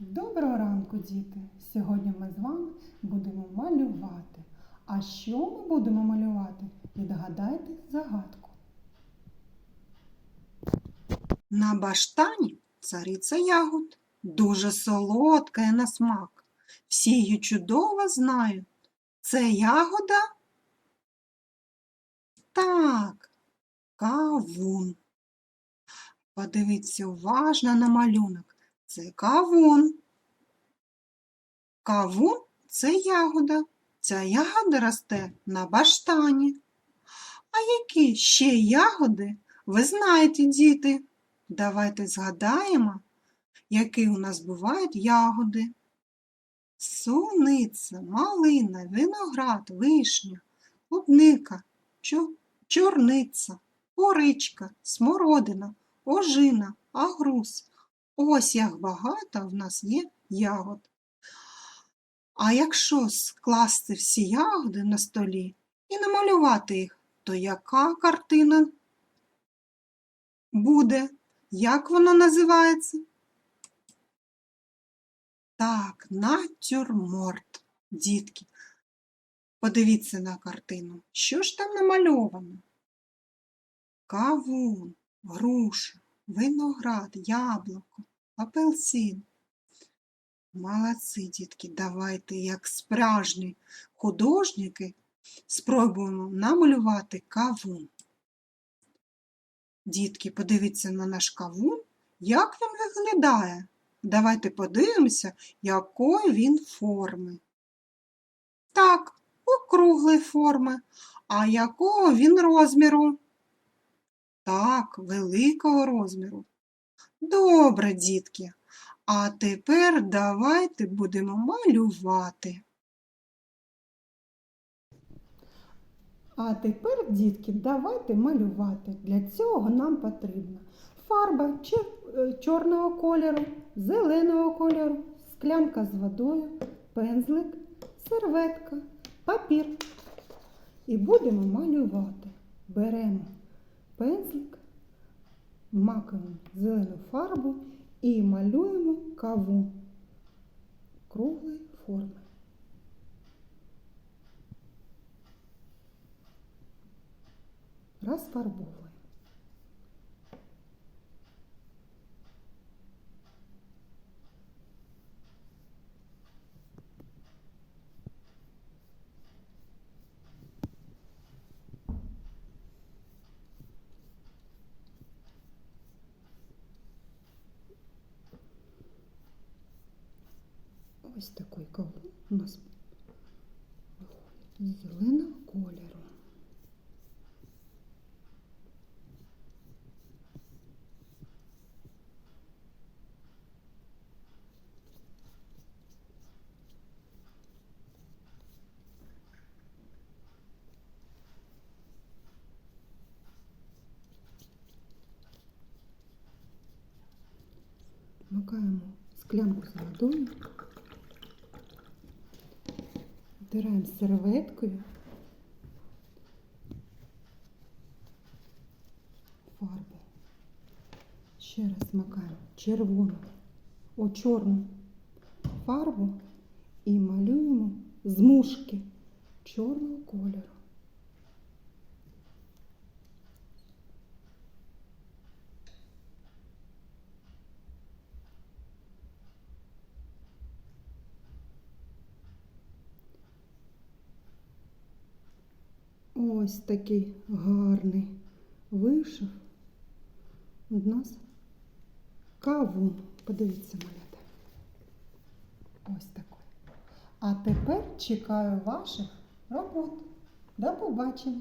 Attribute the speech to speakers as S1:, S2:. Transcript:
S1: Доброго ранку, діти! Сьогодні ми з вами будемо малювати. А що ми будемо малювати? Відгадайте загадку.
S2: На баштані цариця ягод, дуже солодка на смак. Всі її чудово знають. Це ягода? Так, кавун. Подивіться уважно на малюнок. Це кавун. Кавун це ягода. Ця ягода росте на баштані. А які ще ягоди ви знаєте, діти? Давайте згадаємо, які у нас бувають ягоди. Суниця, малина, виноград, вишня, клубника, чорниця, поричка, смородина, ожина, агрус. Ось як багато в нас є ягод. А якщо скласти всі ягоди на столі і намалювати їх, то яка картина буде? Як вона називається? Так, натюрморт, дітки. Подивіться на картину. Що ж там намальовано? Кавун, груша, виноград, яблуко, апельсин. Молодці, дітки, давайте, як справжні художники, спробуємо намалювати кавун. Дітки, подивіться на наш кавун, як він виглядає. Давайте подивимося, якої він форми. Так, округлої форми. А якого він розміру? Так, великого розміру. Добре, дітки. А тепер давайте будемо малювати.
S1: А тепер, дітки, давайте малювати. Для цього нам потрібна фарба е, чорного кольору, зеленого кольору, склянка з водою, пензлик, серветка, папір. І будемо малювати. Беремо пензлик, макаємо зелену фарбу і малюємо каву круглої форми. Розфарбовуємо. Ось такий кавун у нас виходить зеленого кольору. Макаємо склянку з водою, втираємо серветкою. Фарбу. Ще раз макаємо червону, о чорну. Фарбу. І малюємо змушки чорного кольору. Ось такий гарний вийшов у нас кавун. Подивіться, малята. Ось такий. А тепер чекаю ваших робот. До побачення!